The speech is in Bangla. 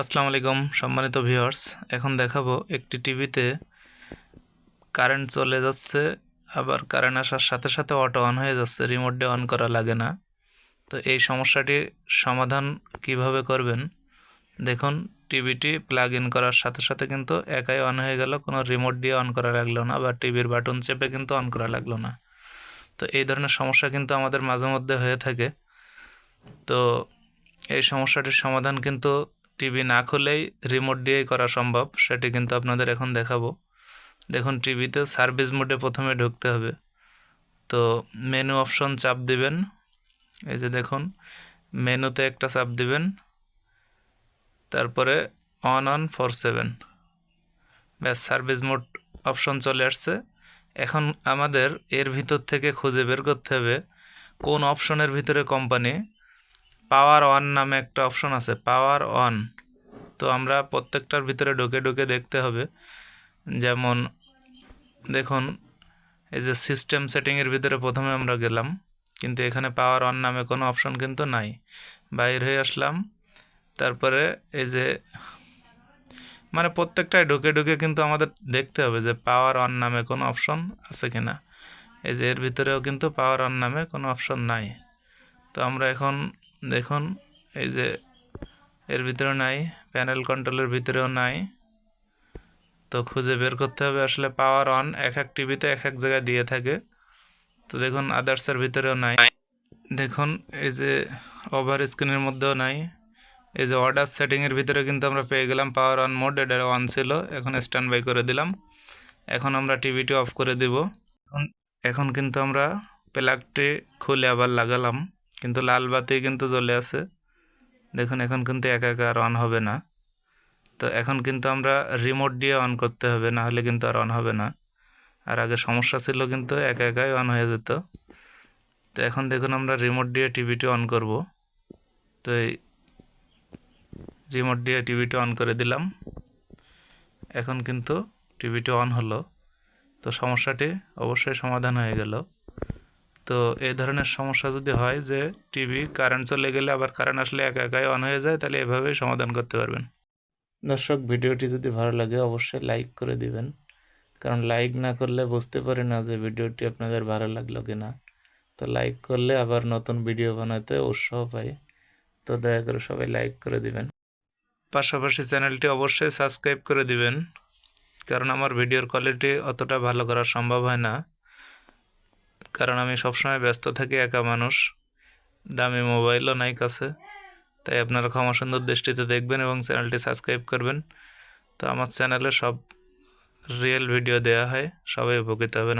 আসসালামু আলাইকুম, সম্মানিত ভিউয়ার্স এখন দেখাবো একটি টিভিতে কারেন্ট চলে যাচ্ছে, আবার কারেন্ট আসার সাথে সাথে অটো অন হয়ে যাচ্ছে রিমোট দিয়ে অন করা লাগে না। তো এই সমস্যাটি সমাধান কীভাবে করবেন? দেখুন, টিভিটি প্লাগ ইন করার সাথে সাথে কিন্তু একাই অন হয়ে গেল, কোনো রিমোট দিয়ে অন করা লাগল না, বা টিভির বাটন চেপে কিন্তু অন করা লাগল না। তো এই ধরনের সমস্যা কিন্তু আমাদের মাঝে মধ্যে হয়ে থাকে। তো এই সমস্যাটির সমাধান কিন্তু টিভি না খুলেই রিমোট দিয়েই করা সম্ভব, সেটি কিন্তু আপনাদের এখন দেখাবো। দেখুন, টিভিতে সার্ভিস মোডে প্রথমে ঢুকতে হবে। তো মেনু অপশন চাপ দিবেন। এই যে দেখুন মেনুতে একটা চাপ দিবেন। তারপরে অন অন ফোর সেভেন ব্যাস সার্ভিস মোড অপশন চলে আসছে। এখন আমাদের এর ভিতর থেকে খুঁজে বের করতে হবে, কোন অপশনের ভিতরে কোম্পানি পাওয়ার অন নামে একটা অপশন আছে পাওয়ার অন তো আমরা প্রত্যেকটার ভিতরে ঢুকে ঢুকে দেখতে হবে। যেমন, দেখুন, এই যে সিস্টেম সেটিংয়ের ভিতরে প্রথমে আমরা গেলাম, কিন্তু এখানে পাওয়ার অন নামে কোনো অপশন কিন্তু নাই। বাইর হয়ে আসলাম, তারপরে এই যে মানে প্রত্যেকটায় ঢুকে ঢুকে কিন্তু আমাদের দেখতে হবে যে পাওয়ার অন নামে কোনো অপশন আছে কি না। এই যে এর ভিতরেও কিন্তু পাওয়ার অন নামে কোনো অপশন নাই। তো আমরা এখন দেখুন, এই যে এর ভিতরে নাই প্যানেল কন্ট্রোলের ভিতরেও নাই। তো খুঁজে বের করতে হবে, আসলে পাওয়ার অন এক এক টিভিতে এক এক জায়গায় দিয়ে থাকে। তো দেখুন আদার্সের ভিতরেও নাই। দেখুন, এই যে ওভার স্ক্রিনের মধ্যেও নাই। এই যে অর্ডার সেটিংয়ের ভিতরে কিন্তু আমরা পেয়ে গেলাম পাওয়ার অন মোড এটা অন ছিল, এখন স্ট্যান্ড বাই করে দিলাম। এখন আমরা টিভিটি অফ করে দিব। এখন কিন্তু আমরা প্লাগটি খুলে আবার লাগালাম। কিন্তু লাল বাতি কিন্তু জ্বলে আছে। দেখুন, এখন কিন্তু একা একা আর অন হবে না। তো এখন কিন্তু আমরা রিমোট দিয়ে অন করতে হবে, না হলে কিন্তু আর অন হবে না। আর আগে সমস্যা ছিল কিন্তু একা একাই অন হয়ে যেত। তো এখন দেখুন, আমরা রিমোট দিয়ে টিভিটি অন করব। তো এই রিমোট দিয়ে টিভিটি অন করে দিলাম। এখন কিন্তু টিভিটি অন হলো। তো সমস্যাটি অবশ্যই সমাধান হয়ে গেল। তো এই ধরনের সমস্যা যদি হয় যে টিভি কারেন্ট চলে গেলে আবার কারেন্ট আসলে একা একাই অন হয়ে যায় তাহলে এভাবেই সমাধান করতে পারবেন। দর্শক ভিডিওটি যদি ভালো লাগে অবশ্যই লাইক করে দিবেন। কারণ লাইক না করলে বুঝতে পারি না যে ভিডিওটি আপনাদের ভালো লাগল কি না তো লাইক করলে আবার নতুন ভিডিও বানাতে উৎসাহ পাই। তো দয়া করে সবাই লাইক করে দিবেন। পাশাপাশি চ্যানেলটি অবশ্যই সাবস্ক্রাইব করে দিবেন। কারণ আমার ভিডিওর কোয়ালিটি অতটা ভালো করা সম্ভব হয় না। কারণ আমি সবসময় ব্যস্ত থাকি, একা মানুষ। দামি মোবাইলও নাই কাছে। তাই আপনারা ক্ষমা সুন্দর দৃষ্টিতে দেখবেন এবং চ্যানেলটি সাবস্ক্রাইব করবেন। তো আমার চ্যানেলে সব রিয়েল ভিডিও দেওয়া হয়, সবাই উপকৃত হবেন।